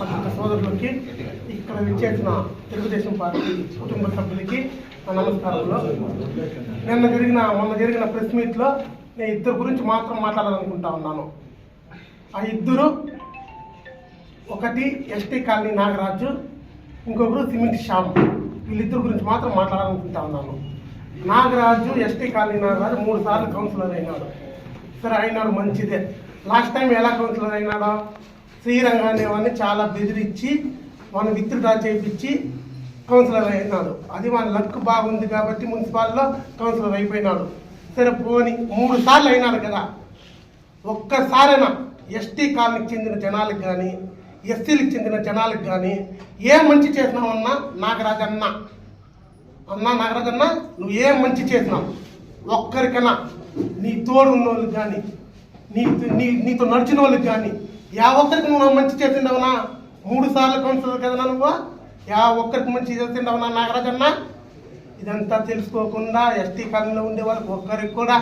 పత్రిక సోదరులకి ఇక్కడ విచ్చేసిన తెలుగుదేశం పార్టీ కుటుంబ సభ్యులకి నా నిన్న జరిగిన మొన్న జరిగిన ప్రెస్ మీట్లో నేను ఇద్దరు గురించి మాత్రం మాట్లాడాలనుకుంటా ఉన్నాను. ఆ ఇద్దరు ఒకటి ఎస్టీ కాలనీ నాగరాజు ఇంకొకరు సిమెంట్ శ్యామ్. వీళ్ళిద్దరు గురించి మాత్రం మాట్లాడాలనుకుంటా ఉన్నాను. నాగరాజు ఎస్టీ కాలనీ నాగరాజు మూడు సార్లు కౌన్సిలర్ అయినాడు. సరే అయినాడు మంచిదే. లాస్ట్ టైం ఎలా కౌన్సిలర్ అయినాడో శ్రీరంగాన్ని వాడిని చాలా బెదిరించి వాడిని విత్డ్రా చేయించి కౌన్సిలర్ అయినాడు. అది మన లక్ బాగుంది కాబట్టి మున్సిపాల్లో కౌన్సిలర్ అయిపోయినాడు. సరే పోని మూడు సార్లు అయినాడు కదా. ఒక్కసారైనా ఎస్టీ కాలనీకి చెందిన జనాలకు కానీ ఎస్సీలకు చెందిన జనాలకు కానీ ఏ మంచి చేసినావన్నా నాగరాజన్న? అన్నా నాగరాజన్న నువ్వు ఏం మంచి చేసినావు? ఒక్కరికైనా నీ తోడు ఉన్న వాళ్ళకి కానీ నీ నీ నీతో నడిచిన వాళ్ళకి కానీ యా ఒక్కరికి నువ్వు మంచి చేసిండవనా మూడు సార్లు కౌన్సిలర్ కదా నువ్వు? యా ఒక్కరికి మంచి చేసిండవనా నాగరాజన్న? ఇదంతా తెలుసుకోకుండా ఎస్టీ కాలనీలో ఉండే వాళ్ళకి ఒక్కరికి కూడా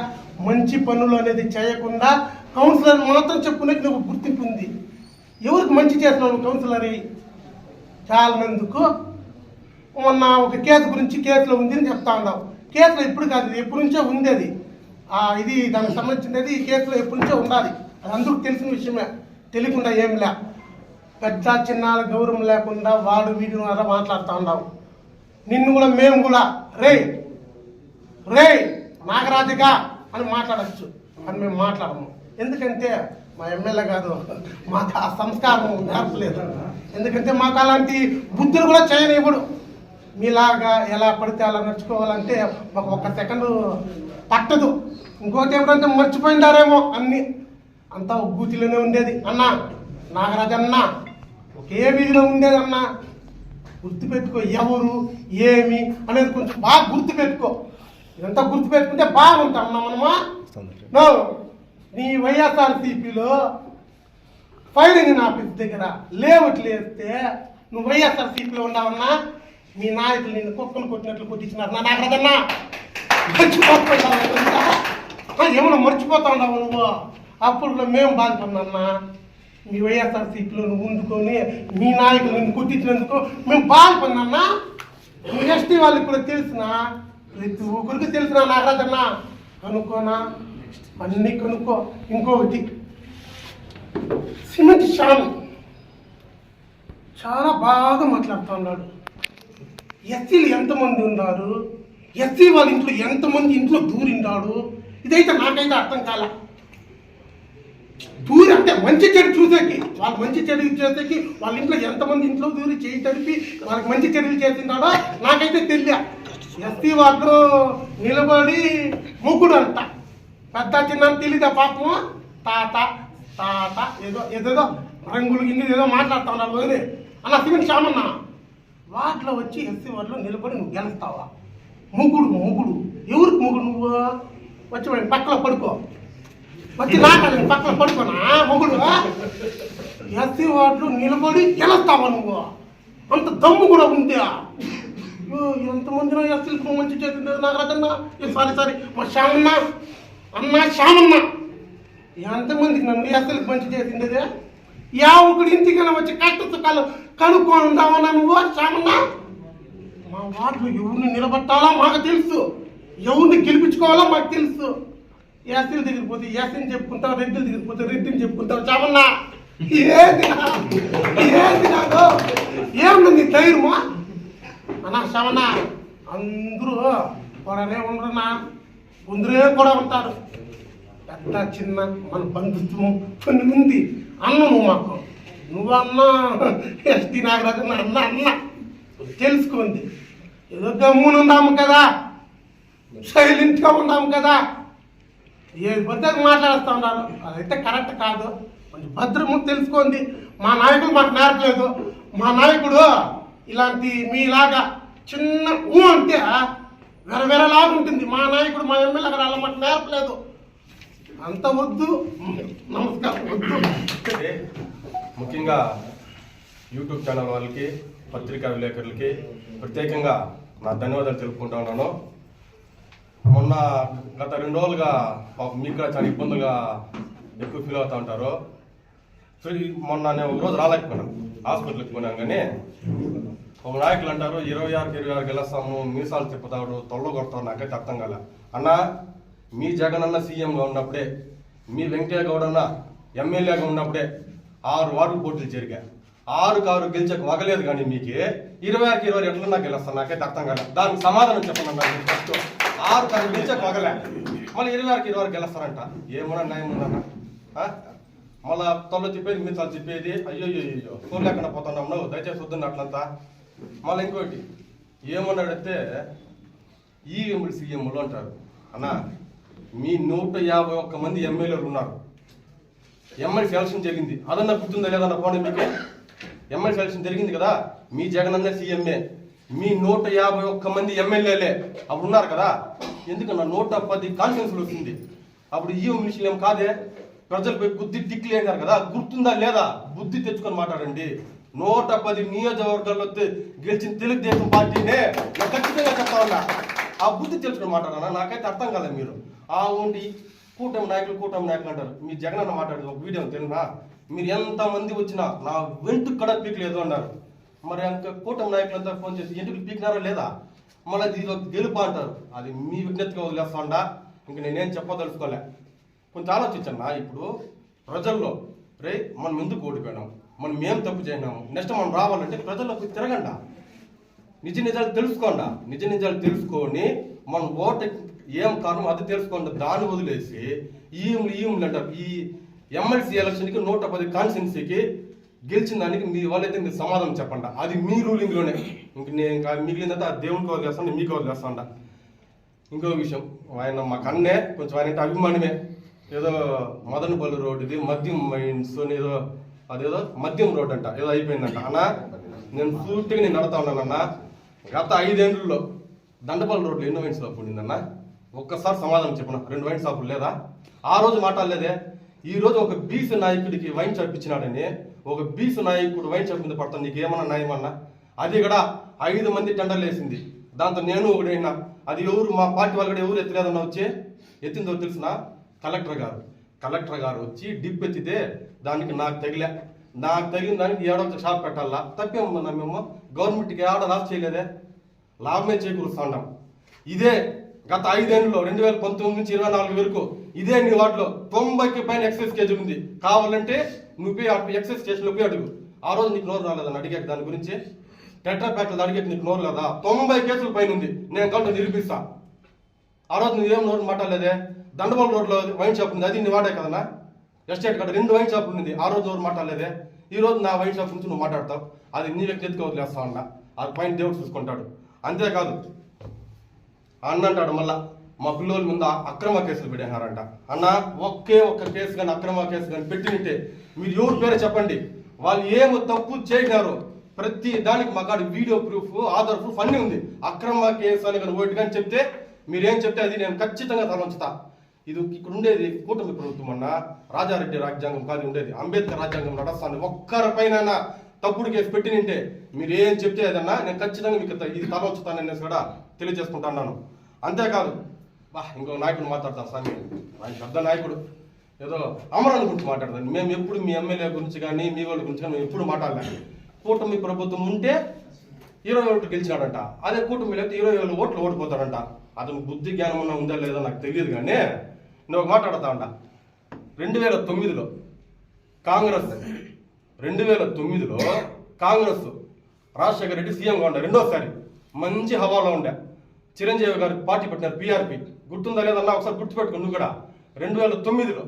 మంచి పనులు అనేది చేయకుండా కౌన్సిలర్ మాత్రం చెప్పుకునేది నువ్వు గుర్తింపు ఉంది. ఎవరికి మంచి చేస్తున్నావు నువ్వు కౌన్సిలర్? చాలనందుకు చాలా మొన్న ఒక కేసు గురించి కేసులో ఉంది అని చెప్తా ఉన్నావు. కేసులో ఇప్పుడు కాదు ఎప్పటి నుంచో ఉంది అది. ఇది దానికి సంబంధించినది ఈ కేసులో ఎప్పటి నుంచో ఉండాలి. అది అందరికి తెలిసిన విషయమే. తెలియకుండా ఏం లే. పెద్ద చిన్నాల గౌరవం లేకుండా వాడు వీడు అలా మాట్లాడుతూ ఉన్నావు. నిన్ను కూడా మేము కూడా రే రే నాగరాజుగా అని మాట్లాడచ్చు. అని మేము మాట్లాడము. ఎందుకంటే మా ఎమ్మెల్యే కాదు మాకు ఆ సంస్కారం నేర్పలేదు. ఎందుకంటే మాకు అలాంటి బుద్ధులు కూడా చేయనివ్వడు. మీలాగా ఎలా పడితే అలా నడుచుకోవాలంటే మాకు ఒక్క సెకండ్ పట్టదు. ఇంకోటి ఏమిటంటే మర్చిపోయిండారేమో అన్ని. అంతా ఉబ్బూతిలోనే ఉండేది. అన్న నాగరాజన్న ఒకే వీధిలో ఉండేది అన్న. గుర్తుపెట్టుకో ఎవరు ఏమి అనేది కొంచెం బాగా గుర్తుపెట్టుకో. ఇదంతా గుర్తుపెట్టుకుంటే బాగుంటాం మనమా? నో. నీ వైఎస్ఆర్సీపీలో ఫైరింగ్ ఆఫీస్ దగ్గర లేఅవుట్లు వేస్తే నువ్వు వైఎస్ఆర్సీపీలో ఉన్నావన్నా మీ నాయకులు నిన్ను కుక్కను కొట్టినట్లు కొట్టించినారు. నా నాకు కదన్నా మర్చిపోతున్నావు ఏమన్నా మర్చిపోతా ఉన్నావు నువ్వు? అప్పుడు మేము బాధపడినన్నా మీ వైఎస్ఆర్సీపీలో ఉండుకొని మీ నాయకులు నిన్ను మేము బాధపడినన్నా మీ ఎస్టీ వాళ్ళకి కూడా తెలిసిన? ప్రతి ఒక్కరికి తెలిసిన నాగరాజన్నా? కనుక్కోనా? అన్నీ కనుక్కో. ఇంకొకటి. సిమెంట్ శ్యామ్ చాలా బాగా మాట్లాడుతూ ఉన్నాడు. ఎస్సీలు ఎంతమంది ఉన్నారు? ఎస్సీ వాళ్ళ ఇంట్లో ఎంతమంది ఇంట్లో దూరిండాడు? ఇదైతే నాకైతే అర్థం కాలే. దూరి అంటే మంచి చెడు చూసేకి వాళ్ళు మంచి చెడు చేసేకి వాళ్ళ ఇంట్లో ఎంతమంది ఇంట్లో దూరి చేయి తడిపి వాళ్ళకి మంచి చెడులు చేసిండాడో నాకైతే తెలియ ఎస్టీ వాళ్ళు నిలబడి ముగ్గుడు అంట. పెద్ద చిన్న తెలియదా పాపం? తాత తాత ఏదో ఏదేదో రంగులు గింగులు ఏదో మాట్లాడుతా ఉన్నారు వదిలే. అలా సిమెంట్ శ్యామన్న వాటిలో వచ్చి ఎస్సీ వాళ్ళు నిలబడి నువ్వు గెలుస్తావా? ముగ్గుడు ముగ్గుడు ఎవరికి ముగ్గుడు నువ్వు? వచ్చి పక్కలో పడుకో. వచ్చి నాకాలి పక్కన పడుకోనా? మొగుడు ఎస్సీ వార్డులో నిలబడి గెలుస్తావా నువ్వు? అంత దమ్ము కూడా ఉందా? అయ్యో, ఎంతమందినో ఎస్సీలకు మంచి చేసింది నాగరాజన్న సారీ సారీ. మా శ్యామన్న అన్న శ్యామన్న ఎంతమందికి నన్ను ఎస్సీలకు మంచి చేసింది అదే యా ఒకటి ఇంటికైనా వచ్చి కష్ట సుఖాలు కనుక్కొని ఉందావన్నా నువ్వు శ్యామన్న మా వార్డులో ఎవరిని నిలబట్టాలో మాకు తెలుసు. ఎవరిని గెలిపించుకోవాలో మాకు తెలుసు. ఎస్సీల దగ్గరికి పోతే ఎస్సీని చెప్పుకుంటావు రెడ్డి దగ్గరికి పోతే రెడ్డిని చెప్పుకుంటావు. చామన్నా ఏంది ఏంది నాకు ఏమన్నా నీ ధైర్యమా? అన్నా శవన్నా అందరూ కొడనే ఉండరున్నా. కొందరే కూడా ఉంటారు. పెద్ద చిన్న మన బంధుత్వం కొన్ని ఉంది అన్న నువ్వు మాకు. నువ్వు అన్న ఎస్టీ నాగరాజు అన్న అన్న తెలుసుకుంది ఏదో గమ్మున కదా. సైలెంట్గా ఉన్నాము కదా. ఏ బద్దకు మాట్లాడుతూ ఉన్నారు? అదైతే కరెక్ట్ కాదు. కొంచెం భద్రము తెలుసుకోండి. మా నాయకుడు మాకు నేర్పలేదు. మా నాయకుడు ఇలాంటి మీలాగా చిన్న ఊ అంటే వెరవెరలాగా వేరేలాగా ఉంటుంది. మా నాయకుడు మా ఎమ్మెల్యే గారు అలా మాకు నేర్పలేదు. అంత వద్దు. నమస్కారం. వద్దు. ముఖ్యంగా యూట్యూబ్ ఛానల్ వాళ్ళకి పత్రికా విలేకరులకి ప్రత్యేకంగా నా ధన్యవాదాలు తెలుపుకుంటా ఉన్నాను. మొన్న గత రెండు రోజులుగా పాపం మీకు కూడా చాలా ఇబ్బందులుగా ఎక్కువ ఫీల్ అవుతూ ఉంటారు. మొన్న నేను ఒక రోజు రాలేకపోయినా హాస్పిటల్కి పోయినా కానీ ఒక నాయకులు అంటారు ఇరవై ఆరుకి ఇరవై ఆరు గెలుస్తాము మీసాలు తిప్పుతాడు తొల్ల కొడతాడు నాకైతే అర్థం కాల. అన్న మీ జగన్ అన్న సీఎంగా ఉన్నప్పుడే మీ వెంకయ్య గౌడ్ అన్న ఎమ్మెల్యేగా ఉన్నప్పుడే ఆరు వార్డు పోటీలు జరిగా. ఆరుకు ఆరు గెలిచక వగలేదు కానీ మీకు ఇరవై ఆరుకి ఇరవై ఎట్లన్నా గెలుస్తాను నాకైతే అర్థం కాలేదు దానికి సమాధానం చెప్పండి అన్న ఫస్ట్. ఆరు ఆరు గెలిచక వగలే మళ్ళీ ఇరవై ఆరుకి ఇరవై ఆరు గెలుస్తారంట ఏమన్నా న్యాయం ఉందన్న మళ్ళా తొల్ల చెప్పేది మీసాలు చెప్పేది అయ్యో అయ్యో అయ్యో ఫోన్ లేకుండా పోతున్నాం నువ్వు. దయచేసి వద్దున్న అట్లంతా. మళ్ళీ ఇంకోటి ఏమన్నాడంటే ఈ ఎమ్మెల్యే సీఎంలు అంటారు. అన్న మీ నూట యాభై ఒక్క మంది ఎమ్మెల్యేలు ఉన్నారు. ఎమ్మెల్యే సెలక్షన్ జరిగింది. అదన్నా గుర్తుందా లేదన్న పోనీ మీకే? ఎమ్మెల్యే సెలక్షన్ జరిగింది కదా? మీ జగన్ అన్న సీఎంఏ మీ నూట యాభై ఒక్క మంది ఎమ్మెల్యేలే. అప్పుడు ఉన్నారు కదా? ఎందుకన్నా నూట పది కాన్ఫరెన్స్లు వచ్చింది అప్పుడు ఈ మిషన్ ఏం కాదే? ప్రజలపై బుద్ధి టిక్లేనారు కదా? గుర్తుందా లేదా? బుద్ధి తెచ్చుకొని మాట్లాడండి. నూట పది నియోజకవర్గాల్లో గెలిచిన తెలుగుదేశం పార్టీనే నేను ఖచ్చితంగా చెప్తా ఉన్నా. ఆ బుద్ధి తెచ్చుకొని మాట్లాడాలా? నాకైతే అర్థం కాలే మీరు. ఆ ఉండి కూటమి నాయకులు కూటమి నాయకులు అంటారు. మీ జగన్ అన్న మాట్లాడదు ఒక వీడియో తెలియనా మీరు ఎంతమంది వచ్చినా నా వెంటుకు కూడా పీకలేదు అన్నారు. మరి అంత కూటమి నాయకులంతా ఫోన్ చేసి ఎందుకు పీకినారో లేదా? మళ్ళీ దీనిలో గెలుపు అంటారు. అది మీ విజ్ఞతగా వదిలేస్తాండా? ఇంక నేనేం చెప్పదలుచుకోలే. కొంచెం ఆలోచించన్నా ఇప్పుడు ప్రజల్లో రే మనం ఎందుకు ఓడిపోయినాం? మనం ఏం తప్పు చేసినాము? నెక్స్ట్ మనం రావాలంటే ప్రజల్లోకి తిరగండా. నిజ నిజాలు తెలుసుకోండా. నిజ నిజాలు తెలుసుకొని మనం ఓటు ఏం కారణం అది తెలుసుకోండి. దాన్ని వదిలేసి ఈములు ఈములు అంటారు. ఈ ఎమ్మెల్సీ ఎలక్షన్కి నూట పది కాన్స్టిట్యున్సీకి గెలిచిన దానికి మీ వాళ్ళైతే మీరు సమాధానం చెప్పండి. అది మీ రూలింగ్లోనే. ఇంక నేను ఇంకా మిగిలిందంటే ఆ దేవునికి వదిలేస్తాను మీకు వదిలేస్తాండ ఇంకో విషయం ఆయన మా కన్నే కొంచెం ఆయన అంటే అభిమానమే ఏదో మదనపల్లి రోడ్ ఇది మద్యం మైన్స్ ఏదో అదేదో మద్యం రోడ్ అంట ఏదో అయిపోయిందంట. అన్న నేను పూర్తిగా నేను నడతా ఉన్నానన్న. గత ఐదేళ్ళలో దండపల్లి రోడ్లో ఎన్నో వైన్స్ షాప్ ఉండిందన్న. ఒక్కసారి సమాధానం చెప్పిన? రెండు వైన్ షాపులు లేదా? ఆ రోజు మాట్లాడలేదే. ఈ రోజు ఒక బీసీ నాయకుడికి వైన్ షాప్ ఇచ్చినాడని ఒక బీసు నాయకుడు వైన్ షాప్ మీద పడతాను నీకు ఏమన్నా న్యాయమన్నా? అది కూడా ఐదు మంది టెండర్లు వేసింది. దాంతో నేను ఒకడైనా అది ఎవరు? మా పార్టీ వాళ్ళు కూడా ఎవరు ఎత్తలేదన్నా వచ్చి? ఎత్తిందో తెలిసిన? కలెక్టర్ గారు. కలెక్టర్ గారు వచ్చి డిప్ ఎత్తితే దానికి నాకు తగిలే. నాకు తగిలిన దానికి ఏడో షాప్ పెట్టాలా? తప్పేమన్నా మేము గవర్నమెంట్కి ఏడ లాభ చేయలేదే? లాభమే చేకూరుస్తున్నాం ఇదే గత ఐదేళ్ళలో రెండు వేల పంతొమ్మిది నుంచి ఇరవై నాలుగు వరకు ఇదే నీ వాటిలో తొంభైకి పైన ఎక్సైజ్ కేజీ ఉంది. కావాలంటే నువ్వు ఎక్సైజ్ స్టేషన్లో పోయి అడుగు. ఆ రోజు నీకు నోరు రాలేదని అడిగాక దాని గురించి. టెట్రా ప్యాక్లు అడిగేకి నీకు నోరు లేదా? తొంభై కేసుల పైన ఉంది నేను కాబట్టి నిరూపిస్తా ఆ రోజు నువ్వేం నోరు మాట్లాడలేదే? దండబల్ రోడ్లో వైన్ షాప్ ఉంది. అది నీ వాడే కదనా ఎస్టేట్ కాడ రెండు వైన్ షాప్ ఉంది. ఆ రోజు నోరు మాట్లాడలేదే? ఈ రోజు నా వైన్ షాప్ నుంచి నువ్వు మాట్లాడతావు. అది నీ వ్యక్తిగతంగా వదిలేస్తా అన్న. అది పైన దేవుడు చూసుకుంటాడు. అంతేకాదు. అన్నంటాడు మళ్ళా. మా పిల్లల ముందు అక్రమ కేసులు పెట్టారంట అన్న ఒకే ఒక్క కేసు కానీ అక్రమ కేసు కానీ పెట్టింటే మీరు ఎవరి పేరు చెప్పండి? వాళ్ళు ఏమి తప్పు చేసినారు. ప్రతి దానికి మా వీడియో ప్రూఫ్ ఆధార్ ప్రూఫ్ అన్నీ ఉంది. అక్రమ కేసు అని కానీ ఒకటి కానీ చెప్తే మీరేం చెప్తే అది నేను ఖచ్చితంగా తలంచుతా ఇది ఇక్కడ ఉండేది కూటమి ప్రభుత్వం అన్న రాజారెడ్డి రాజ్యాంగం కాదు ఉండేది. అంబేద్కర్ రాజ్యాంగం నడుస్తాను ఒక్కరిపైన తప్పుడు కేసు పెట్టినంటే మీరు ఏం చెప్తే అదన్నా నేను ఖచ్చితంగా మీకు ఇది తలంచుతాననేసి కూడా తెలియజేసుకుంటున్నాను అంతేకాదు బా ఇంకో నాయకుడు మాట్లాడతాను స్వామి ఆయన పెద్ద నాయకుడు. ఏదో అమరాన్ని గురించి మాట్లాడదాం మేము ఎప్పుడు మీ ఎమ్మెల్యే గురించి కానీ మీ వాళ్ళ గురించి కానీ మేము ఎప్పుడు మాట్లాడలేదు కూటమి ప్రభుత్వం ఉంటే ఇరవై ఓట్లు గెలిచినాడంట. అదే కూటమి లేకపోతే ఇరవై వేల ఓట్లు ఓడిపోతాడంట. అతను బుద్ధి జ్ఞానం ఉన్నా ఉందా లేదో నాకు తెలియదు కానీ నేను ఒక మాట్లాడతా అంట రెండు వేల తొమ్మిదిలో కాంగ్రెస్ రెండు వేల తొమ్మిదిలో కాంగ్రెస్ రాజశేఖర రెడ్డి సీఎంగా ఉండే రెండోసారి మంచి హవాలో ఉండే. చిరంజీవి గారు పార్టీ పెట్టినారు పీఆర్పీ గుర్తుందా లేదన్నా ఒకసారి గుర్తుపెట్టుకో నువ్వు కూడా. రెండు వేల తొమ్మిదిలో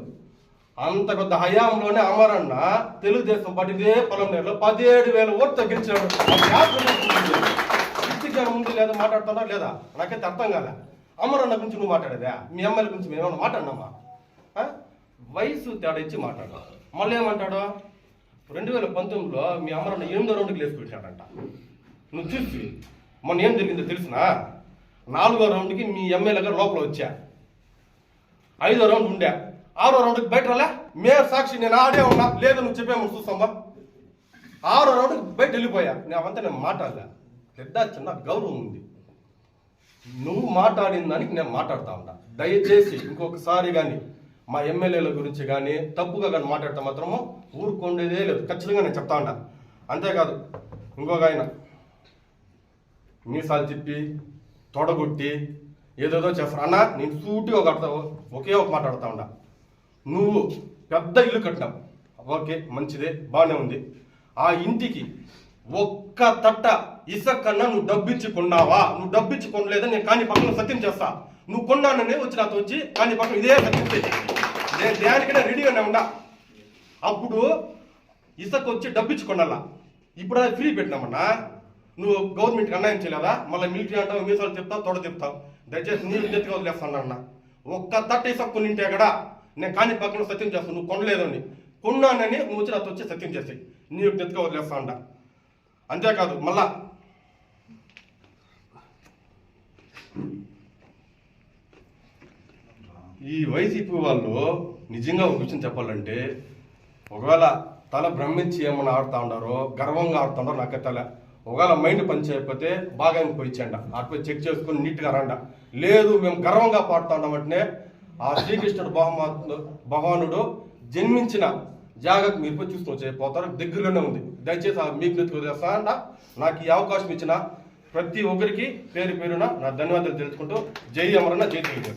అంత పెద్ద హయాంలోనే అమరన్న తెలుగుదేశం పార్టీ ఇదే పొలం నేరులో పదిహేడు వేల ఓట్లు తగ్గించాడు ఇంటికి ముందు లేదా? మాట్లాడుతున్నా లేదా? నాకైతే అర్థం కాలే. అమరన్న గురించి నువ్వు మాట్లాడేదా? మీ అమ్మాయిల గురించి మేము ఏమన్నా మాట్లాడినామా? వయసు తేడా ఇచ్చి మాట్లాడు. మళ్ళీ ఏమంటాడు? రెండు వేల పంతొమ్మిదిలో మీ అమరన్న ఎనిమిదో రౌండ్కి లేచిపెట్టాడంట నువ్వు చూసి. మొన్న ఏం జరిగిందో తెలిసినా? నాలుగో రౌండ్కి మీ ఎమ్మెల్యే గారు లోపల వచ్చా. ఐదో రౌండ్ ఉండే. ఆరో రౌండ్కి బయట రాలే? మేయర్ సాక్షి నేను ఆడే ఉన్నా. లేదు నువ్వు చెప్పేమో చూస్తాంబా ఆరో రౌండ్కి బయట వెళ్ళిపోయా. నేను నేను మాట్లాడలే. పెద్ద చిన్న గౌరవం ఉంది. నువ్వు మాట్లాడిన దానికి నేను మాట్లాడుతా ఉన్నా. దయచేసి ఇంకొకసారి కానీ మా ఎమ్మెల్యేల గురించి కానీ తప్పుగా కానీ మాట్లాడితే మాత్రము ఊరుకుండేదే లేదు. ఖచ్చితంగా నేను చెప్తా ఉంటా అంతేకాదు ఇంకొక ఆయన. మీసాలు తిప్పి తొడగొట్టి ఏదేదో చేస్తారు. అన్న నేను సూటిగా ఒక ఒకే ఒక మాట్లాడుతా ఉండ నువ్వు పెద్ద ఇల్లు కట్టినావు. ఓకే మంచిదే బాగానే ఉంది. ఆ ఇంటికి ఒక్క తట్ట ఇసక్కన్నా నువ్వు డబ్బిచ్చి కొన్నావా? నువ్వు డబ్బిచ్చి కొనలేదా నేను కాని పక్కన సత్యం చేస్తా. నువ్వు కొన్నాననే వచ్చి నాతో వచ్చి కాని పక్కన ఇదే సత్యం నేను దేనికైనా రెడీగానే ఉండా అప్పుడు ఇసక్ వచ్చి డబ్బిచ్చి కొనాలా. ఇప్పుడు అది ఫ్రీ పెట్టినామన్నా. నువ్వు గవర్నమెంట్కి అన్యాయం చేయలేదా? మళ్ళీ మిలిటరీ అంటావు మీసాలు చెప్తావు తొడ చెప్తావు దయచేసి నీళ్ళు ఎత్తుగా వదిలేస్తాను అన్న. ఒక్క తట్ట ఇసుక కొనింటే కూడా నేను కాని పక్కన సత్యం చేస్తాను నువ్వు కొనలేదని. కొన్నానని నువ్వు వచ్చి నాతో వచ్చి సత్యం చేసి నీ యొక్క ఎత్తుగా వదిలేస్తా అంట అంతేకాదు మళ్ళా. ఈ వైసీపీ వాళ్ళు నిజంగా ఒక విషయం చెప్పాలంటే ఒకవేళ తల భ్రమించి ఏమన్నా ఆడుతా ఉండారో గర్వంగా ఆడుతుండారో నాకు తల. ఒకవేళ మైండ్ పని చేయకపోతే బాగా పోయిచ్చండి అటు చెక్ చేసుకుని నీట్గా రండ. లేదు మేము గర్వంగా పాడుతా ఉన్నామంటే ఆ శ్రీకృష్ణుడు బహుమా భగవానుడు జన్మించిన జాగ్రత్త మీరు పోయి చూసుకొని చేయకపోతారు దగ్గరలోనే ఉంది. దయచేసి ఆ మీకు నెత్తుకు వదిలేస్తా అంట? నాకు ఈ అవకాశం ఇచ్చిన ప్రతి ఒక్కరికి పేరు పేరున నా ధన్యవాదాలు తెలుసుకుంటూ జై అమరణ జై తెలుగు